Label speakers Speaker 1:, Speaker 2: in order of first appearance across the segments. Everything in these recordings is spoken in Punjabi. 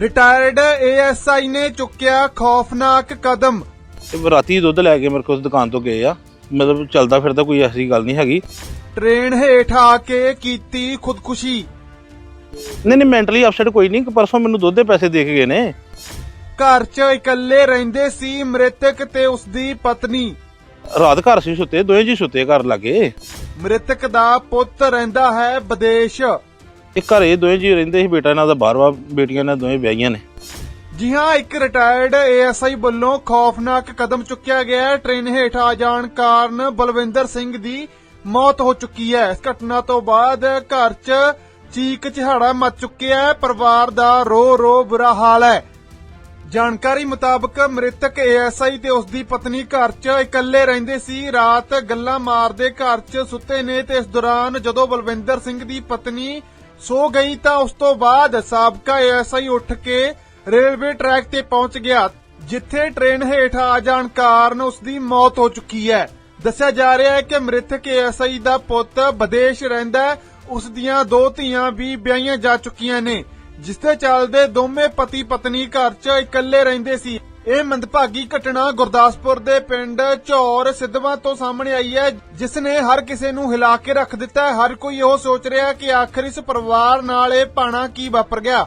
Speaker 1: ਰਿਟਾਇਰਡ ਏਐਸਆਈ ਨੇ ਚੁੱਕਿਆ ਖੌਫਨਾਕ ਕਦਮ।
Speaker 2: ਰਾਤੀ ਦੁੱਧ ਲੈ ਕੇ ਮੇਰੇ ਕੋਲ ਦੁਕਾਨ ਤੋਂ ਗਏ ਆ। ਮਤਲਬ ਚੱਲਦਾ ਫਿਰਦਾ ਕੋਈ ਐਸੀ ਗੱਲ ਨਹੀਂ ਹੈਗੀ।
Speaker 1: ਟ੍ਰੇਨ ਹੇਠ ਆ ਕੇ ਕੀਤੀ ਖੁਦਕੁਸ਼ੀ।
Speaker 2: ਨਹੀਂ ਨਹੀਂ ਮੈਂਟਲੀ ਅਪਸੈਟ ਕੋਈ ਨਹੀਂ ਪਰਸੋਂ ਮੈਨੂੰ ਦੁੱਧ ਦੇ ਪੈਸੇ ਦੇ ਕੇ ਗਏ ਨੇ।
Speaker 1: ਘਰ 'ਚ ਇਕੱਲੇ ਰਹਿੰਦੇ ਸੀ ਮ੍ਰਿਤਕ ਤੇ ਉਸ ਦੀ ਪਤਨੀ।
Speaker 2: ਰਾਤ ਘਰ ਸੀ ਸੁੱਤੇ ਦੋਵੇਂ ਜੀ ਸੁੱਤੇ ਘਰ ਲਾਗੇ।
Speaker 1: ਮ੍ਰਿਤਕ ਦਾ ਪੁੱਤ ਰਹਿੰਦਾ ਹੈ ਵਿਦੇਸ਼।
Speaker 2: ਇਹ ਘਰੇ ਦੋਵੇਂ ਜੀ ਰਹਿੰਦੇ ਸੀ, ਬੇਟਾ ਇਹਨਾਂ ਦਾ ਬਾਹਰ ਬੇਟੀਆਂ ਇਹਨਾਂ ਦੋਵੇਂ ਵਿਆਹੀਆਂ ਨੇ।
Speaker 1: ਜੀ ਹਾਂ, ਇੱਕ ਰਿਟਾਇਰਡ ਏਐਸਆਈ ਵੱਲੋਂ ਖੌਫਨਾਕ ਕਦਮ ਚੁੱਕਿਆ ਗਿਆ ਹੈ। ਟ੍ਰੇਨ ਹੇਠ ਆ ਜਾਣ ਕਾਰਨ ਬਲਵਿੰਦਰ ਸਿੰਘ ਦੀ ਮੌਤ ਹੋ ਚੁੱਕੀ ਹੈ। ਇਸ ਘਟਨਾ ਤੋਂ ਬਾਅਦ ਘਰ 'ਚ ਚੀਕ ਚਿਹਾੜਾ ਮਚ ਚੁੱਕਿਆ ਹੈ। ਪਰਿਵਾਰ ਦਾ ਰੋ ਰੋ ਬੁਰਾ ਹਾਲ ਹੈ। ਜਾਣਕਾਰੀ ਮੁਤਾਬਕ ਮ੍ਰਿਤਕ ਏਐਸਆਈ ਤੇ ਉਸ ਦੀ ਪਤਨੀ ਘਰ 'ਚ ਇਕੱਲੇ ਰਹਿੰਦੇ ਸੀ। ਰਾਤ ਗੱਲਾਂ ਮਾਰਦੇ ਘਰ 'ਚ ਸੁੱਤੇ ਨੇ ਤੇ ਇਸ ਦੌਰਾਨ ਜਦੋਂ ਬਲਵਿੰਦਰ ਸਿੰਘ ਦੀ ਪਤਨੀ ਸੋ ਗਈ ਤਾਂ ਉਸ ਤੋਂ ਬਾਅਦ ਸਾਬਕਾ ਏਐਸਆਈ ਉੱਠ ਕੇ ਰੇਲਵੇ ਟਰੈਕ ਤੇ ਪਹੁੰਚ ਗਿਆ, ਜਿੱਥੇ ਟ੍ਰੇਨ ਹੇਠ ਆ ਜਾਣ ਕਾਰਨ ਉਸ ਦੀ ਮੌਤ ਹੋ ਚੁੱਕੀ ਹੈ। ਦੱਸਿਆ ਜਾ ਰਿਹਾ ਹੈ ਕਿ ਮ੍ਰਿਤਕ ਏਐਸਆਈ ਦਾ ਪੁੱਤ ਵਿਦੇਸ਼ ਰਹਿੰਦਾ ਹੈ ਉਸ ਦੀਆਂ ਦੋ ਧੀਆਂ ਵੀ ਵਿਆਹੀਆਂ ਜਾ ਚੁੱਕੀਆਂ ਨੇ, ਜਿਸ ਦੇ ਚੱਲਦੇ ਦੋਵੇਂ ਪਤੀ ਪਤਨੀ ਘਰ 'ਚ ਇਕੱਲੇ ਰਹਿੰਦੇ ਸੀ। ਇਹ ਮੰਦਭਾਗੀ ਘਟਨਾ ਗੁਰਦਾਸਪੁਰ ਦੇ ਪਿੰਡ ਝੌਰ ਸਿੱਧਵਾਂ ਤੋਂ ਸਾਹਮਣੇ ਆਈ ਹੈ, ਜਿਸ ਨੇ ਹਰ ਕਿਸੇ ਨੂੰ ਹਿਲਾ ਕੇ ਰੱਖ ਦਿੱਤਾ ਹੈ। ਹਰ ਕੋਈ ਇਹੋ ਸੋਚ ਰਿਹਾ ਕਿ ਆਖਰ ਇਸ ਪਰਿਵਾਰ ਨਾਲ ਇਹ ਪਾਣਾ ਕੀ ਵਾਪਰ ਗਿਆ।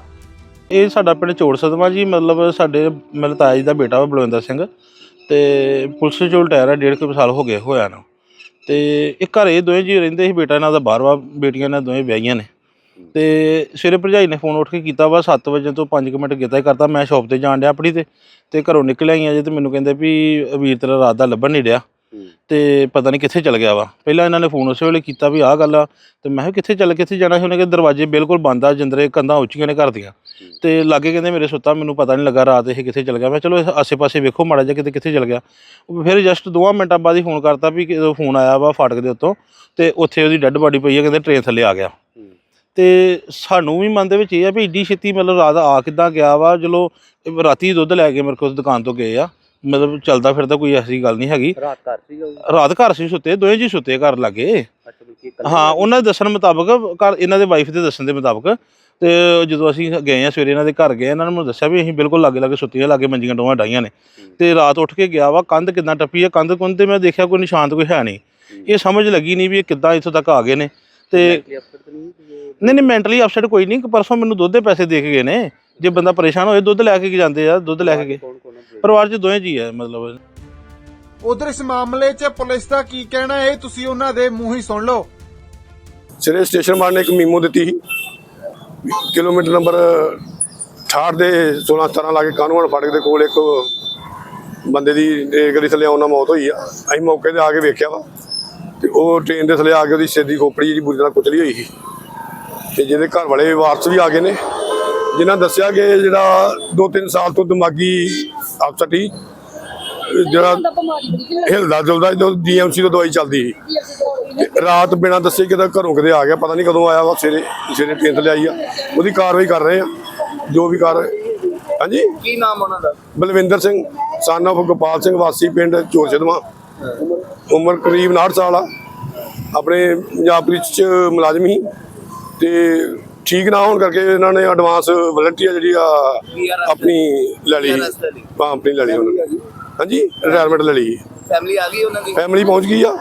Speaker 2: ਇਹ ਸਾਡਾ ਪਿੰਡ ਚੋੜ ਸਦਮਾ ਜੀ, ਮਤਲਬ ਸਾਡੇ, ਮੇਰੇ ਤਾਇਆ ਜੀ ਦਾ ਬੇਟਾ ਵਾ, ਬਲਵਿੰਦਰ ਸਿੰਘ। ਤੇ ਪੁਲਿਸ ਚੋਂ ਰਿਟਾਇਰ ਹੈ ਡੇਢ ਕੁ ਸਾਲ ਹੋ ਗਏ ਹੋਇਆ ਨਾ ਤੇ ਇਹ ਘਰੇ ਦੋਵੇਂ ਜੀ ਰਹਿੰਦੇ ਸੀ, ਬੇਟਾ ਇਹਨਾਂ ਦਾ ਬਾਹਰ ਵਾ ਬੇਟੀਆਂ ਇਹਨਾਂ ਦੋਵੇਂ ਵਿਆਹੀਆਂ ਨੇ। ਤੇ ਸਵੇਰੇ ਭਰਜਾਈ ਨੇ ਫੋਨ ਉੱਠ ਕੇ ਕੀਤਾ ਵਾ 7 ਵਜੇ ਤੋਂ 5 ਮਿੰਟ ਕੀਤਾ ਹੀ ਕਰਤਾ ਮੈਂ ਸ਼ਾਪ ਤੇ ਜਾਣ ਡਿਆ ਆਪਣੀ ਤੇ ਤੇ ਘਰੋਂ ਨਿਕਲ ਆਈਆਂ ਜੇ ਤੇ ਮੈਨੂੰ ਕਹਿੰਦੇ ਵੀ ਵੀਰ ਤੇਰਾ ਰਾਤ ਦਾ ਲੱਭਣ ਨਹੀਂ ਡਿਆ। ਤੇ ਪਤਾ ਨਹੀਂ ਕਿੱਥੇ ਚਲ ਗਿਆ ਵਾ। ਪਹਿਲਾਂ ਇਹਨਾਂ ਨੇ ਫੋਨ ਉਸੇ ਵੇਲੇ ਕੀਤਾ ਵੀ ਆਹ ਗੱਲ ਆ ਤੇ ਮੈਂ ਕਿਹਾ ਕਿੱਥੇ ਚੱਲ ਕਿੱਥੇ ਜਾਣਾ ਸੀ? ਉਹਨੇ ਕਿ ਦਰਵਾਜ਼ੇ ਬਿਲਕੁਲ ਬੰਦ ਆ ਜਿੰਦਰੇ ਕੰਧਾਂ ਉੱਚੀਆਂ ਨੇ ਘਰ ਦੀਆਂ। ਤੇ ਲਾਗੇ ਕਹਿੰਦੇ ਮੇਰੇ ਸੁੱਤਾ ਮੈਨੂੰ ਪਤਾ ਨਹੀਂ ਲੱਗਾ ਰਾਤ ਇਹ ਕਿੱਥੇ ਚਲ ਗਿਆ। ਮੈਂ ਚਲੋ ਆਸੇ-ਪਾਸੇ ਵੇਖੋ ਮਾੜਾ ਜਿਹਾ ਕਿਤੇ ਕਿੱਥੇ ਚਲ ਗਿਆ। ਉਹ ਫਿਰ ਜਸਟ 2 ਮਿੰਟਾਂ ਬਾਅਦ ਹੀ ਫੋਨ ਕਰਤਾ ਵੀ ਫੋਨ ਆਇਆ ਵਾ ਫਾਟਕ ਦੇ ਉੱਤੋਂ ਤੇ ਉੱਥੇ ਉਹਦੀ ਡੈੱਡ ਬਾਡੀ ਪਈ ਹੈ ਕਹਿੰਦੇ ਟ੍ਰੇਨ ਥੱਲੇ ਆ ਗਿਆ। ਤੇ ਸਾਨੂੰ ਵੀ ਮਨ ਦੇ ਵਿੱਚ ਇਹ ਆ ਵੀ ਏਡੀ ਛੇਤੀ ਮਤਲਬ ਰਾਤ ਆ ਕਿੱਦਾਂ ਗਿਆ ਵਾ? ਚਲੋ ਰਾਤੀ ਦੁੱਧ ਲੈ ਕੇ ਮੇਰੇ ਕੋਲ ਦੁਕਾਨ ਤੋਂ ਗਏ ਆ। ਮਤਲਬ ਚੱਲਦਾ ਫਿਰਦਾ ਕੋਈ ਐਸੀ ਗੱਲ ਨਹੀਂ ਹੈਗੀ।
Speaker 3: ਰਾਤ ਘਰ?
Speaker 2: ਰਾਤ ਸੀ ਸੁੱਤੇ ਦੋਵੇਂ ਜੀ ਸੁੱਤੇ ਘਰ ਲਾਗੇ। ਹਾਂ ਉਹਨਾਂ ਦੇ ਦੱਸਣ ਮੁਤਾਬਕ ਘਰ ਇਹਨਾਂ ਦੇ ਵਾਈਫ ਦੇ ਦੱਸਣ ਦੇ ਮੁਤਾਬਕ ਤੇ ਜਦੋਂ ਅਸੀਂ ਗਏ ਆ ਸਵੇਰੇ ਇਹਨਾਂ ਦੇ ਘਰ ਗਏ ਇਹਨਾਂ ਨੇ ਮੈਨੂੰ ਦੱਸਿਆ ਵੀ ਅਸੀਂ ਬਿਲਕੁਲ ਲਾਗੇ ਲਾਗੇ ਸੁੱਤੀਆਂ ਲਾਗੇ ਮੰਜੀਆਂ ਦੋਵਾਂ ਡਾਈਆਂ ਨੇ। ਤੇ ਰਾਤ ਉੱਠ ਕੇ ਗਿਆ ਵਾ ਕੰਧ ਕਿੱਦਾਂ ਟੱਪੀ ਆ? ਕੰਧ ਕੁੰਧ ਤੇ ਮੈਂ ਦੇਖਿਆ ਕੋਈ ਨਿਸ਼ਾਨ ਤਾਂ ਕੋਈ ਹੈ ਨਹੀਂ। ਇਹ ਸਮਝ ਲੱਗੀ ਨਹੀਂ ਵੀ ਇਹ ਕਿੱਦਾਂ ਇੱਥੋਂ ਤੱਕ ਆ ਗਏ ਨੇ। ਤੇ
Speaker 3: ਨਹੀਂ
Speaker 2: ਨਹੀਂ ਮੈਂਟਲੀ ਅਪਸੈਟ ਕੋਈ ਨਹੀਂ ਪਰਸੋਂ ਮੈਨੂੰ ਦੁੱਧ ਦੇ ਪੈਸੇ ਦੇ ਕੇ ਗਏ ਨੇ। ਜੇ ਬੰਦਾ ਪਰੇਸ਼ਾਨ ਹੋਏ ਦੁੱਧ ਲੈ ਕੇ ਕੀ ਜਾਂਦੇ ਆ? ਦੁੱਧ ਲੈ ਕੇ ਗਏ। ਪਰਿਵਾਰ 'ਚ ਦੋਵੇਂ ਜੀ ਆ ਮਤਲਬ।
Speaker 1: ਉਧਰ ਇਸ ਮਾਮਲੇ 'ਚ ਪੁਲਿਸ ਦਾ ਕੀ ਕਹਿਣਾ ਹੈ ਇਹ ਤੁਸੀਂ ਉਹਨਾਂ ਦੇ ਮੂੰਹ ਹੀ ਸੁਣ ਲਓ।
Speaker 4: ਸਵੇਰੇ ਸਟੇਸ਼ਨ ਮਾਰ ਨੇ ਇੱਕ ਮੀਮੋ ਦਿੱਤੀ ਸੀ। ਕਿਲੋਮੀਟਰ ਨੰਬਰ 68 ਦੇ 16 17 ਲਾ ਕੇ ਕਾਨੂੰਨ ਫਾਟਕ ਦੇ ਕੋਲ ਇੱਕ ਬੰਦੇ ਦੀ ਗੱਡੀ ਥੱਲੇ ਆਉਣ ਮੌਤ ਹੋਈ ਆ। ਅਸੀਂ ਮੌਕੇ ਤੇ ਆ ਕੇ ਵੇਖਿਆ ਵਾ। ਤੇ ਉਹ ਟ੍ਰੇਨ ਦੇ ਥੱਲੇ ਆ ਕੇ ਉਹਦੀ ਸਿਰ ਦੀ ਖੋਪੜੀ ਜਿਹੜੀ ਬੁਰੀ ਤਰ੍ਹਾਂ ਕੁਚਲੀ ਹੋਈ ਸੀ। ਤੇ ਜਿਹਦੇ ਘਰ ਵਾਲੇ ਵਾਰਸ ਵੀ ਆ ਗਏ ਨੇ। ਜਿਨ੍ਹਾਂ ਦੱਸਿਆ ਕਿ ਜਿਹੜਾ 2-3 ਸਾਲ ਤੋਂ ਦਿਮਾਗੀ ਅਪਸੈਟ ਸੀ। ਜਿਹੜਾ ਹਿਲਦਾ ਜੁਲਦਾ ਜਦੋਂ ਡੀਐਮਸੀ ਤੋਂ ਦਵਾਈ ਚੱਲਦੀ ਸੀ। ਤੇ ਰਾਤ ਬਿਨਾਂ ਦੱਸੇ ਕਿਤੇ ਘਰੋਂ ਕਿਤੇ ਆ ਗਿਆ। ਪਤਾ ਨਹੀਂ ਕਦੋਂ ਆਇਆ ਵਾ ਸਵੇਰੇ ਸਵੇਰੇ ਟ੍ਰੇਨ ਤੇ ਆਈ ਆ। ਉਹਦੀ ਕਾਰਵਾਈ ਕਰ ਰਹੇ ਆ। ਜੋ ਵੀ ਕਰ ਹਾਂਜੀ?
Speaker 3: ਕੀ ਨਾਮ ਉਹਨਾਂ ਦਾ?
Speaker 4: ਬਲਵਿੰਦਰ ਸਿੰਘ son of ਗੋਪਾਲ ਸਿੰਘ ਵਾਸੀ ਪਿੰਡ ਚੋਰ ਸਿਧਵਾਂ। ਉਮਰ ਕਰੀਬ 59 ਸਾਲ ਆ। ਆਪਣੇ ਪੰਜਾਬ ਪੁਲਿਸ ਚ ਮੁਲਾਜ਼ਮ ਸੀ ਤੇ ਠੀਕ ਨਾ ਹੋਣ ਕਰਕੇ ਇਹਨਾਂ ਨੇ ਐਡਵਾਂਸ ਵਲੰਟੀਅਰ ਜਿਹੜੀ ਆ ਆਪਣੀ ਲੈ ਲਈ।
Speaker 3: VRS ਲੈ ਲਈ।
Speaker 4: ਹਾਂ ਆਪਣੀ ਲੈ ਲਈ ਉਹਨਾਂ ਨੇ। ਹਾਂਜੀ ਰਿਟਾਇਰਮੈਂਟ ਲੈ ਲਈ।
Speaker 3: ਫੈਮਿਲੀ ਆ ਗਈ ਉਹਨਾਂ ਦੀ?
Speaker 4: ਫੈਮਿਲੀ ਪਹੁੰਚ ਗਈ ਆ।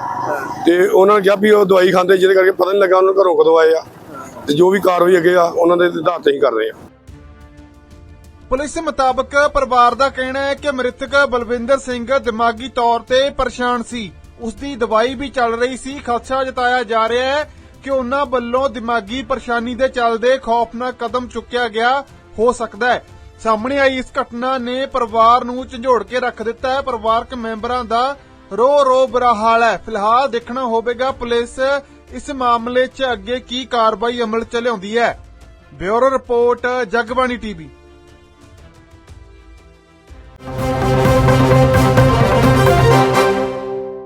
Speaker 4: ਤੇ ਉਹਨਾਂ ਨੇ ਕਿਹਾ ਵੀ ਉਹ ਦਵਾਈ ਖਾਂਦੇ ਜਿਹਦੇ ਕਰਕੇ ਪਤਾ ਨਹੀਂ ਲੱਗਾ ਉਹਨਾਂ ਨੂੰ ਘਰੋਂ ਕਦੋਂ ਆਏ ਆ। ਤੇ ਜੋ ਵੀ ਕਾਰਵਾਈ ਅੱਗੇ ਆ ਉਹਨਾਂ ਦੇ ਆਧਾਰ ਤੇ ਹੀ ਕਰ ਰਹੇ ਆ।
Speaker 1: ਪੁਲਿਸ ਮੁਤਾਬਕ ਪਰਿਵਾਰ ਦਾ ਕਹਿਣਾ ਹੈ ਕਿ ਮ੍ਰਿਤਕ ਬਲਵਿੰਦਰ ਸਿੰਘ ਦਿਮਾਗੀ ਤੌਰ ਤੇ ਪਰੇਸ਼ਾਨ ਸੀ। ਉਸ ਦੀ ਦਵਾਈ ਵੀ ਚੱਲ ਰਹੀ ਸੀ। ਖਦਸ਼ਾ ਜਤਾਇਆ ਜਾ ਰਿਹਾ ਹੈ ਕਿ ਉਹਨਾਂ ਵੱਲੋਂ ਦਿਮਾਗੀ ਪਰੇਸ਼ਾਨੀ ਦੇ ਚੱਲਦੇ ਖੌਫਨਾਕ ਕਦਮ ਚੁੱਕਿਆ ਗਿਆ ਹੋ ਸਕਦਾ ਹੈ। ਸਾਹਮਣੇ ਆਈ ਇਸ ਘਟਨਾ ਨੇ ਪਰਿਵਾਰ ਨੂੰ ਝੰਜੋੜ ਕੇ ਰੱਖ ਦਿੱਤਾ ਹੈ। ਪਰਿਵਾਰਕ ਮੈਂਬਰਾਂ ਦਾ ਰੋ ਰੋ ਬੁਰਾ ਹਾਲ ਹੈ। ਫਿਲਹਾਲ ਦੇਖਣਾ ਹੋਵੇਗਾ ਪੁਲਿਸ ਇਸ ਮਾਮਲੇ 'ਚ ਅੱਗੇ ਕੀ ਕਾਰਵਾਈ ਅਮਲ ਚ ਲਿਆਉਂਦੀ ਹੈ। Bureau report, Jagbani TV.